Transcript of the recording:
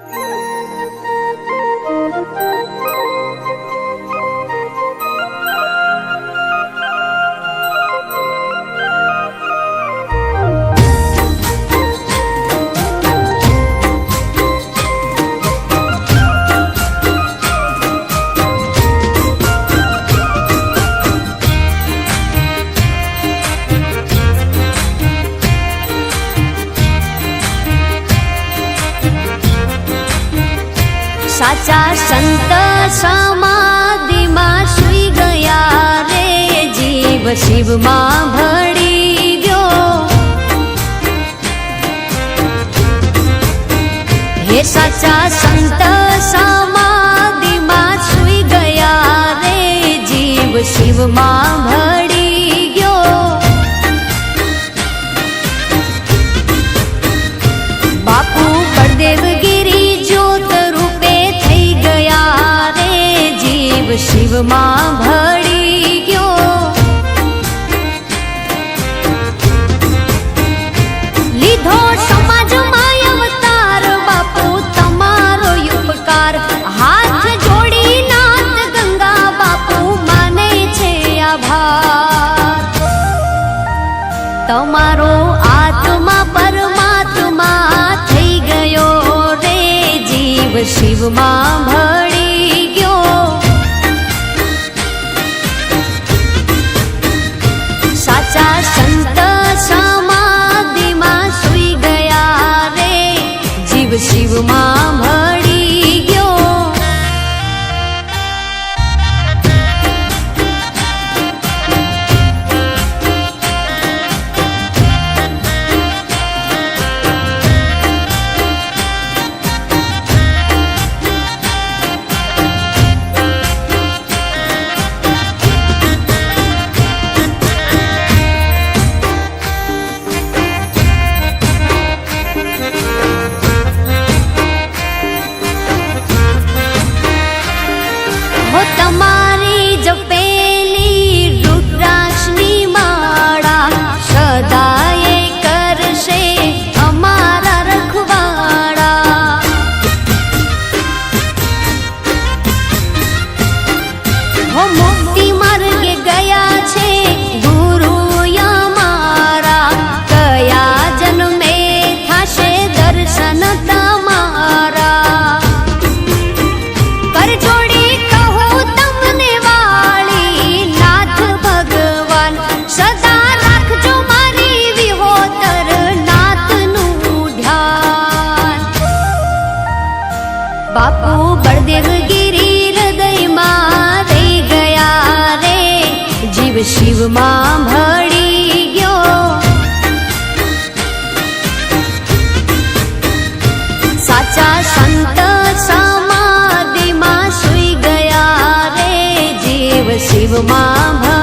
Bye. સાચા સંત સમાધિમાં સુઈ ગયા રે જીવ શિવમાં ભળી ગયો. હે સાચા સંત સમાધિમાં સુઈ ગયા રે જીવ શિવમાં શિવમાં ભળી ગયો. લીધો સમાજમાં અવતાર બાપુ, તમારો ઉપકાર. હાથ જોડી નાથ ગંગા બાપુ, માને છે આભાર. તમારો આત્મા પરમાત્મા થઈ ગયો રે, જીવ શિવમાં ભળી જીવ બાપુ બળદેવગીરી હૃદયમાં રહી ગયા રે જીવ શિવમાં ભળી ગયો સાચા સંત સમાધિમાં સુઈ ગયા રે જીવ શિવમાં